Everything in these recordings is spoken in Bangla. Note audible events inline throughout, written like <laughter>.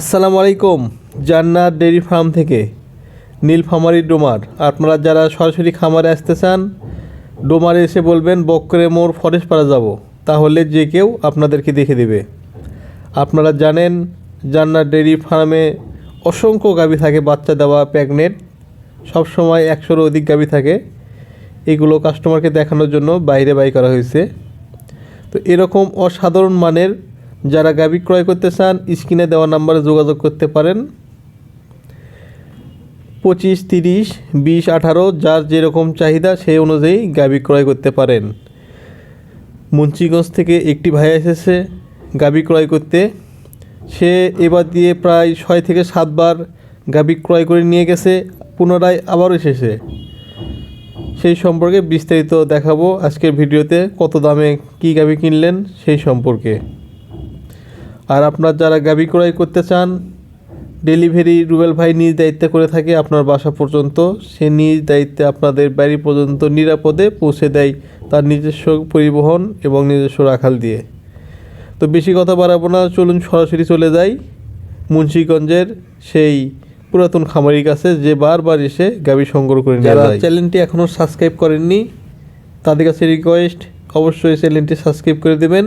আসসালামু আলাইকুম, জান্নাত ডেয়ারি ফার্ম থেকে নীলফামারি ডোমার। আপনারা যারা সরাসরি খামারে আসতে চান, ডোমারে এসে বলবেন বক্করে মোড় ফরেস্ট পাড়া যাব। তাহলে যে কেউ আপনাদেরকে দেখে দেবে। আপনারা জানেন, জান্নাত ডেয়ারি ফার্মে অসংখ্য গাভী থাকে, বাচ্চা দেওয়া প্রেগনেন্ট সবসময় একশোরও অধিক গাভী থাকে। এগুলো কাস্টমারকে দেখানোর জন্য বাইরে বাই করা হয়েছে। তো এরকম অসাধারণ মানের যারা গাভী ক্রয় করতে চান, স্ক্রিনে দেওয়া নাম্বারে যোগাযোগ করতে পারেন। পঁচিশ, তিরিশ, বিশ, আঠারো, যার যেরকম চাহিদা সেই অনুযায়ী গাভী ক্রয় করতে পারেন। মুন্সিগঞ্জ থেকে একটি ভাই এসেছে গাভী ক্রয় করতে। সে এবার দিয়ে প্রায় ছয় থেকে সাতবার গাভী ক্রয় করে নিয়ে গেছে, পুনরায় আবার এসেছে। সেই সম্পর্কে বিস্তারিত দেখাবো আজকের ভিডিওতে, কত দামে কী গাভী কিনলেন সেই সম্পর্কে। আর আপনার যারা গাবি ক্রয় করতে চান ডেলিভারি রুবেল ভাই নিজ দায়িত্বে করে থাকে আপনার বাসা পর্যন্ত সে নিজ দায়িত্বে আপনাদের বাড়ি পর্যন্ত নিরাপদে পৌঁছে দেয় তার নিজস্ব পরিবহন এবং নিজস্ব রাখাল দিয়ে। তো বেশি কথা বাড়াবো না চলুন সরাসরি চলে যাই মুন্সীগঞ্জের সেই পুরাতন খামারির কাছে যে বারবার এসে গাবি সংগ্রহ করে নিয়ে যায়। চ্যানেলটি এখনও সাবস্ক্রাইব করেননি তাদের কাছে রিকোয়েস্ট অবশ্যই চ্যানেলটি সাবস্ক্রাইব করে দেবেন।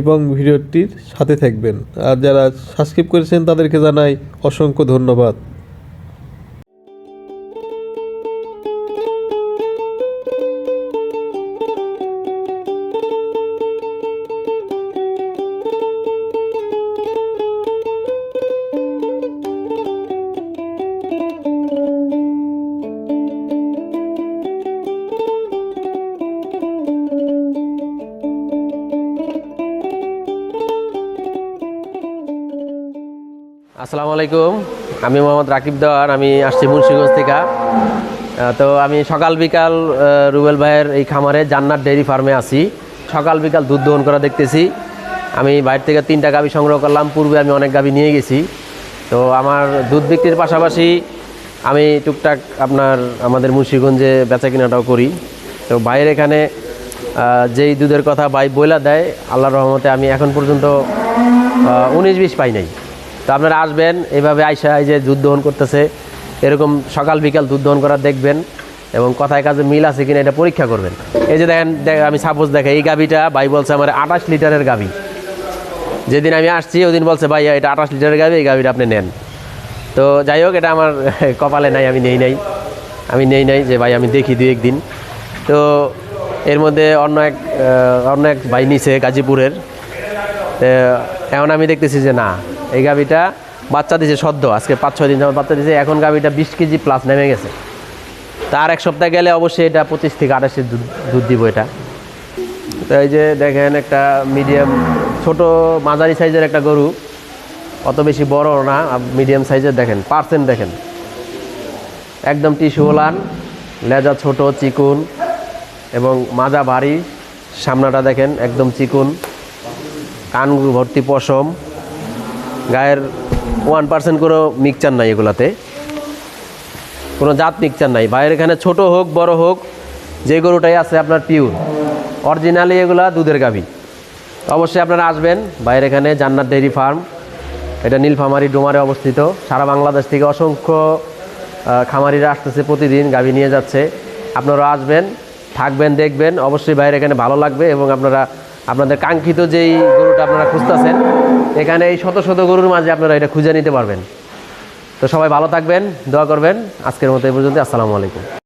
এবং ভিডিওটির সাথে থাকবেন। আর যারা সাবস্ক্রাইব করেছেন তাদেরকে জানাই অসংখ্য ধন্যবাদ। আসসালামু আলাইকুম। আমি মোহাম্মদ রাকিব দেওয়ার আমি আসছি মুন্সিগঞ্জ থেকে। তো আমি সকাল বিকাল রুবেল ভাইয়ের এই খামারে জান্নাত ডেয়ারি ফার্মে আছি। সকাল বিকাল দুধ দহন করা দেখতেছি। আমি বাইরে থেকে তিনটা গাভি সংগ্রহ করলাম, পূর্বে আমি অনেক গাভি নিয়ে গেছি। তো আমার দুধ বিক্রির পাশাপাশি আমি টুকটাক আপনার আমাদের মুন্সিগঞ্জে বেচা কেনাটাও করি। তো ভাইয়ের এখানে যেই দুধের কথা ভাই বইলা দেয় আল্লাহ রহমতে আমি এখন পর্যন্ত উনিশ বিশ পাই নাই। তো আপনারা আসবেন, এভাবে আইসা এই যে দুধ দহন করতেছে, এরকম সকাল বিকাল দুধ দহন করা দেখবেন এবং কথায় কাজে মিল আছে কিনা এটা পরীক্ষা করবেন। এই যে দেখেন, দেখ- আমি সাপোজ দেখে, এই গাভিটা ভাই বলছে আমার আঠাশ লিটারের গাভি। যেদিন আমি আসছি, ওদিন বলছে, ভাই, এটা আঠাশ লিটারের গাভি, এই গাভিটা আপনি নেন। তো যাই হোক, এটা আমার <laughs> কপালে নাই, আমি নেই নাই। আমি নেই নাই যে, ভাই, আমি দেখি দু একদিন। তো এর মধ্যে অন্য এক অন্য এক ভাই নিছে গাজীপুরের। এখন আমি দেখতেছি যে, না এই গাভিটা বাচ্চা দিছে সদ্য, আজকে পাঁচ, ছয় দিন যাবত বাচ্চা দিছে, এখন গাভিটা বিশ কেজি প্লাস নেমে গেছে। তার এক সপ্তাহ গেলে অবশ্যই এটা পঁচিশ থেকে আঠাশের দুধ দুধ দিব এটা। তো এই যে দেখেন একটা মিডিয়াম ছোট মাঝারি সাইজের একটা গরু, অত বেশি বড় না মিডিয়াম সাইজের দেখেন, পার্সেন্ট দেখেন। একদম টিস্যু ওলান, লেজা ছোট, চিকুন, এবং মাজা ভারী, সামনাটা দেখেন একদম চিকুন কানগুলো ভর্তি পশম। গায়ের ওয়ান পার্সেন্ট কোনো মিক্সচার নাই এগুলাতে। কোনো জাত মিক্সচার নাই। বাইরের এখানে ছোট হোক, বড় হোক, যে গরুটাই আছে আপনার পিওর অরিজিনালি এগুলা দুধের গাভী। অবশ্যই আপনারা আসবেন। বাইরে এখানে জান্নাত ডেইরি ফার্ম। এটা নীলফামারি ডোমারে অবস্থিত। সারা বাংলাদেশ থেকে অসংখ্য খামারিরা আসতেছে প্রতিদিন, গাভী নিয়ে যাচ্ছে। আপনারা আসবেন, থাকবেন, দেখবেন। অবশ্যই বাইরে এখানে ভালো লাগবে এবং আপনারা আপনাদের কাঙ্ক্ষিত যেই গরুটা আপনারা খুঁজতেছেন, এখানে এই শত শত গরুর মাঝে আপনারা এটা খুঁজে নিতে পারবেন। তো সবাই ভালো থাকবেন, দোয়া করবেন। আজকের মতো এই পর্যন্ত আসসালামু আলাইকুম।